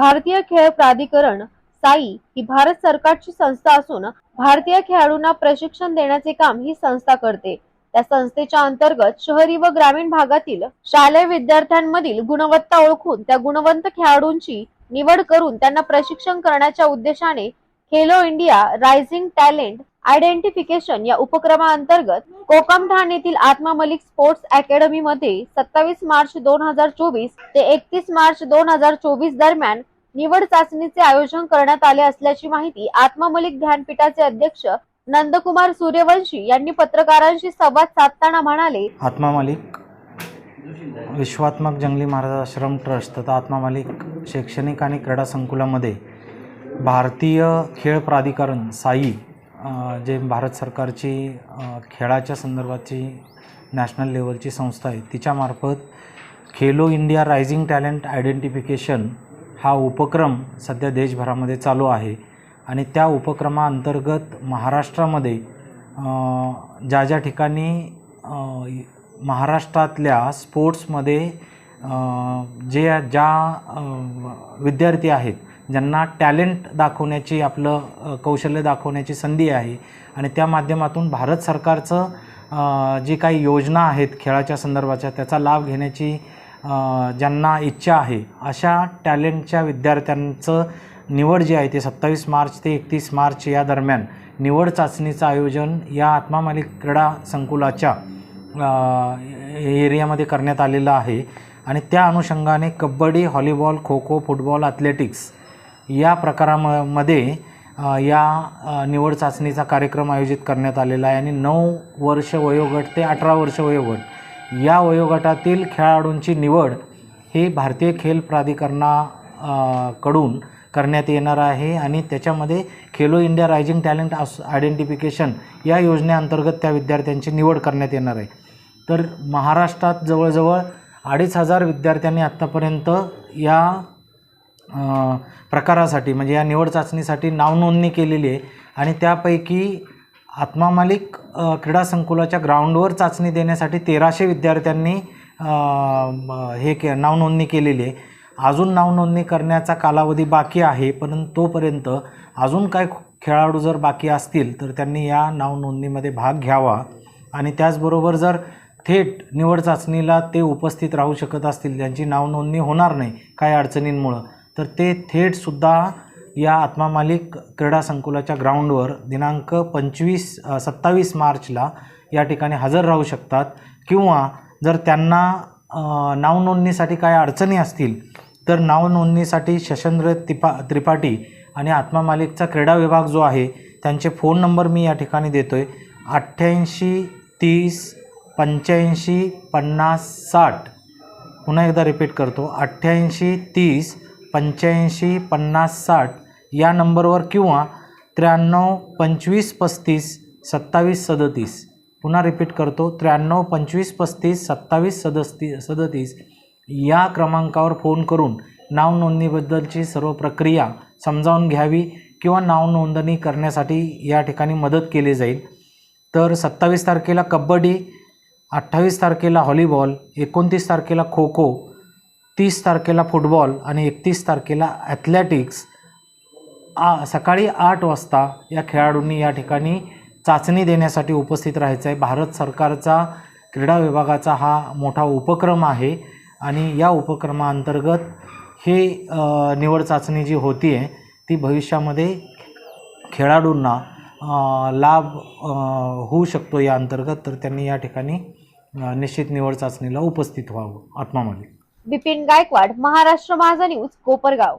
भारतीय खेळ प्राधिकरण साई ही भारत सरकारची संस्था असून भारतीय खेळाडूंना प्रशिक्षण देण्याचे काम ही संस्था करते. त्या संस्थेच्या अंतर्गत शहरी व ग्रामीण भागातील शालेय विद्यार्थ्यांमधील गुणवत्ता ओळखून त्या गुणवंत खेळाडूंची निवड करून त्यांना प्रशिक्षण करण्याच्या उद्देशाने Khelo India rising talent identification या उपक्रमाअंतर्गत कोकमठाण येथील आत्मा मलिक स्पोर्ट्स अकॅडमी मध्ये सत्तावीस मार्च दोन हजार चोवीस ते एकतीस मार्च दोन हजार चोवीस दरम्यान निवड चाचणीचे आयोजन करण्यात आले असल्याची माहिती आत्मा मलिक ध्यानपीठाचे अध्यक्ष नंदकुमार सूर्यवंशी यांनी पत्रकारांशी संवाद साधताना म्हणाले आत्मामलिक विश्वात्मक जंगली महाराज आश्रम ट्रस्ट तथा आत्मा मालिक शैक्षणिक आणि क्रीडा संकुलामध्ये भारतीय खेळ प्राधिकरण साई जे भारत सरकारची खेळाच्या संदर्भाची नॅशनल लेवलची संस्था आहे तिच्यामार्फत Khelo India rising talent identification हा उपक्रम सध्या देशभरामध्ये चालू आहे. आणि त्या उपक्रमाअंतर्गत महाराष्ट्रामध्ये ज्या ज्या ठिकाणी महाराष्ट्रातल्या स्पोर्ट्समध्ये जे ज्या विद्यार्थी आहेत ज्यांना टॅलेंट दाखवण्याची आपलं कौशल्य दाखवण्याची संधी आहे. आणि त्या माध्यमातून भारत सरकारचं जी काही योजना आहेत खेळाच्या संदर्भाच्या त्याचा लाभ घेण्याची ज्यांना इच्छा आहे अशा टॅलेंटच्या विद्यार्थ्यांचं निवड जी आहे ते सत्तावीस मार्च ते एकतीस मार्च या दरम्यान निवड चाचणीचं आयोजन या आत्मा मालिक क्रीडा संकुलाच्या एरियामध्ये करण्यात आलेलं आहे. आणि त्या अनुषंगाने kabaddi volleyball kho kho football athletics या प्रकारामध्ये या निवड चाचणीचा कार्यक्रम आयोजित करण्यात आलेला आहे. आणि नऊ वर्ष वयोगट ते अठरा वर्ष वयोगट या वयोगटातील खेळाडूंची निवड ही भारतीय खेल प्राधिकरणा कडून करण्यात येणार आहे आणि त्याच्यामध्ये खेलो इंडिया रायझिंग टॅलेंट आस आयडेंटिफिकेशन या योजनेअंतर्गत त्या विद्यार्थ्यांची निवड करण्यात येणार आहे. तर महाराष्ट्रात जवळजवळ अडीच हजार विद्यार्थ्यांनी आत्तापर्यंत या प्रकारासाठी म्हणजे या निवड चाचणीसाठी नावनोंदणी केलेली आहे आणि त्यापैकी आत्मा मालिक क्रीडा संकुलाच्या ग्राउंडवर चाचणी देण्यासाठी तेराशे विद्यार्थ्यांनी हे के नावनोंदणी केलेली आहे. अजून नावनोंदणी करण्याचा कालावधी बाकी आहे परंतु तोपर्यंत अजून काय खेळाडू जर बाकी असतील तर त्यांनी या नावनोंदणीमध्ये भाग घ्यावा. आणि त्याचबरोबर जर थेट निवड चाचणीला ते उपस्थित राहू शकत असतील त्यांची नावनोंदणी होणार नाही काही अडचणींमुळं तर ते थेटसुद्धा या आत्मा मालिक क्रीडा संकुलाच्या ग्राउंडवर दिनांक पंचवीस सत्तावीस मार्चला या ठिकाणी हजर राहू शकतात. किंवा जर त्यांना नावनोंदणीसाठी काय अडचणी असतील तर नावनोंदणीसाठी शशेंद्र तिपा त्रिपाठी आणि आत्मा मालिकचा क्रीडा विभाग जो आहे त्यांचे फोन नंबर मी या ठिकाणी देतो आहे अठ्ठ्याऐंशी तीस पंच्याऐंशी पन्नास साठ. पुन्हा एकदा रिपीट करतो. अठ्ठ्याऐंशी तीस पंच्याऐंशी पन्नास साठ या नंबरवर किंवा त्र्याण्णव पंचवीस पस्तीस सत्तावीस सदतीस. पुन्हा रिपीट करतो. त्र्याण्णव पंचवीस पस्तीस सत्तावीस सदस्ती सदतीस या क्रमांकावर फोन करून नाव नोंदणीबद्दलची सर्व प्रक्रिया समजावून घ्यावी किंवा नाव नोंदणी करण्यासाठी या ठिकाणी मदत केली जाईल. तर सत्तावीस तारखेला कबड्डी अठ्ठावीस तारखेला हॉलीबॉल एकोणतीस तारखेला खो खो तीस तारखेला फुटबॉल आणि एकतीस तारखेला ॲथलेटिक्स आ सकाळी आठ वाजता या खेळाडूंनी या ठिकाणी चाचणी देण्यासाठी उपस्थित राहायचं आहे. भारत सरकारचा क्रीडा विभागाचा हा मोठा उपक्रम आहे आणि या उपक्रमाअंतर्गत हे निवड चाचणी जी होती आहे ती भविष्यामध्ये खेळाडूंना लाभ होऊ शकतो या अंतर्गत. तर त्यांनी या ठिकाणी निश्चित निवड चाचणीला उपस्थित व्हावं. आत्मामध्ये बिपिन गायकवाड महाराष्ट्र माझा न्यूज कोपरगाव.